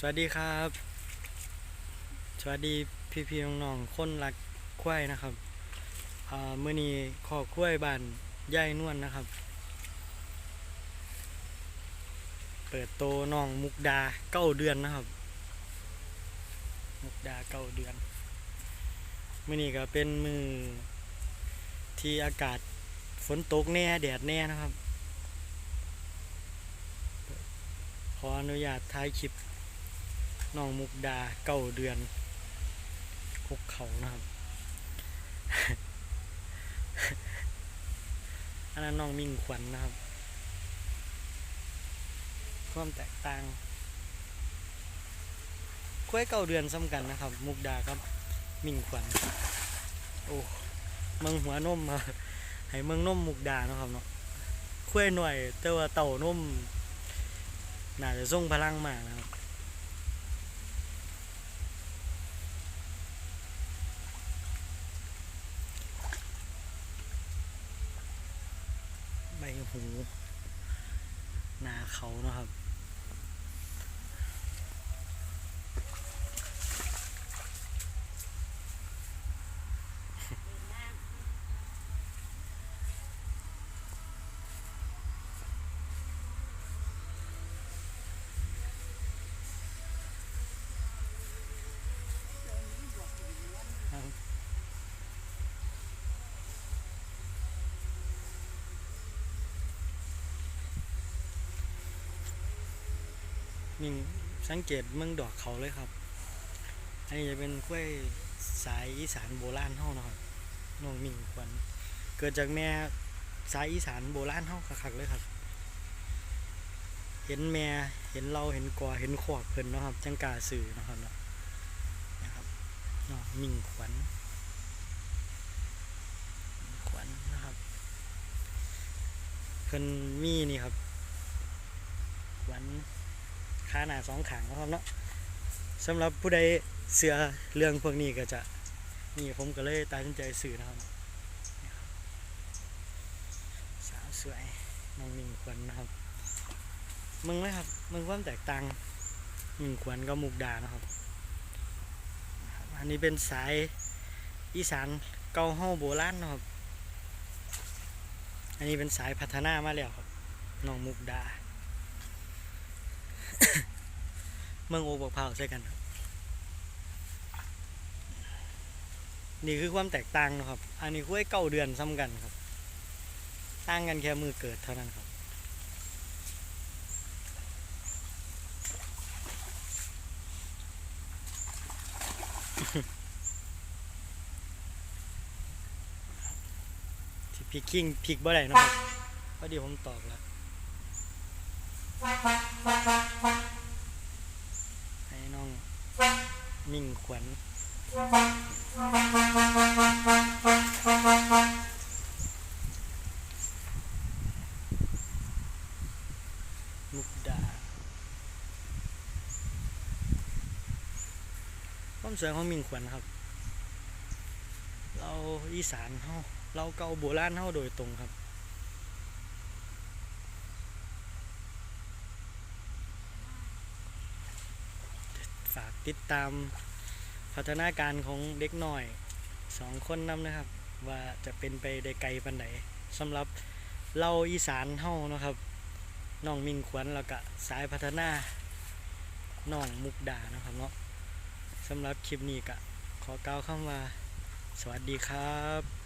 สวัสดีครับ สวัสดีพี่พี่ๆน้องๆคนรักควายนะครับอ่ามื่อนี้ขอควายบ้านย่ายนวลนนะครับ เปิดโตน้องมุกดาเก้าเดือนนะครับ มุกดาเก้าเดือนเมื่อนี้ก็เป็นมือที่อากาศฝนตกแน่แดดแน่นะครับ ขออนุญาตถ่ายคลิป น้องมุกดาเก้าเดือนคุกเขานะครับ อันนั้นน้องมิ่งขวัญนะครับความแตกต่างคุ้ยเก้าเดือนซ้ำกันนะครับ มุกดาครับมิ่งขวัญโอ้เมืองหัวนมมาให้เมืองนมมุกดานะครับเนาะคุ้ยหน่อย แต่ว่าเต่านมน่าจะส่งพลังมากนะครับ ใบหูหนาเขาเนาะครับ มิ่งสังเกตเมืองดอกเขาเลยครับ อันนี้จะเป็นกล้วยสายอีสานโบราณเฮานะครับน้องมิ่งควันเกิดจากแม่สายอีสานโบราณเฮาคักๆเลยครับ เห็นแม่เห็นเราเห็นกอเห็นขวากเพิ่นนะครับ จังกาสื่อนะครับนะครับน้องมิ่งขวัญขวัญนะครับเพิ่นมีนี่ครับ ขาหนาสองขางนะครับเนาะสำหรับผู้ใดเสือเรื่องพวกนี้ก็จะนี่ผมก็เลยตัดสินใจสื่อนะครับสาวสวยน้องมิงขวัญนะครับมึงไหมครับมึงความแตกต่างมิงขวัญกับมุกดานะครับนะครับ อันนี้เป็นสายอีสานเกาเฮาโบราณนะครับ อันนี้เป็นสายพัฒนามาแล้วครับน้องมุกดา เมืองโอบอกพาวใช่กันครับนี่คือความแตกต่างนะครับ อันนี้คุ้ยเก้าเดือนซ้ำกันครับ ต่างกันแค่มือเกิดเท่านั้นครับ ที่พิกคิงพิกบ่ได้นะครับพอดีผมตอกแล้ว ให้น้อง มิ่งขวัญมุกดาความสวยของมิ่งขวัญครับ เราอีสานเฮาเราเก่าโบราณเฮาโดยตรงครับ ฝาก ติดตามพัฒนาการของเด็กหน่อยสองคนนำนะครับ ว่าจะเป็นไปได้ไกลปันไหนสำหรับเราอีสานเฮานะครับน้องมิงขวัญแล้วก็สายพัฒนาน้องมุกดานะครับเนาะสำหรับคลิปนี้ก็ขอกล่าวคำว่า สวัสดีครับ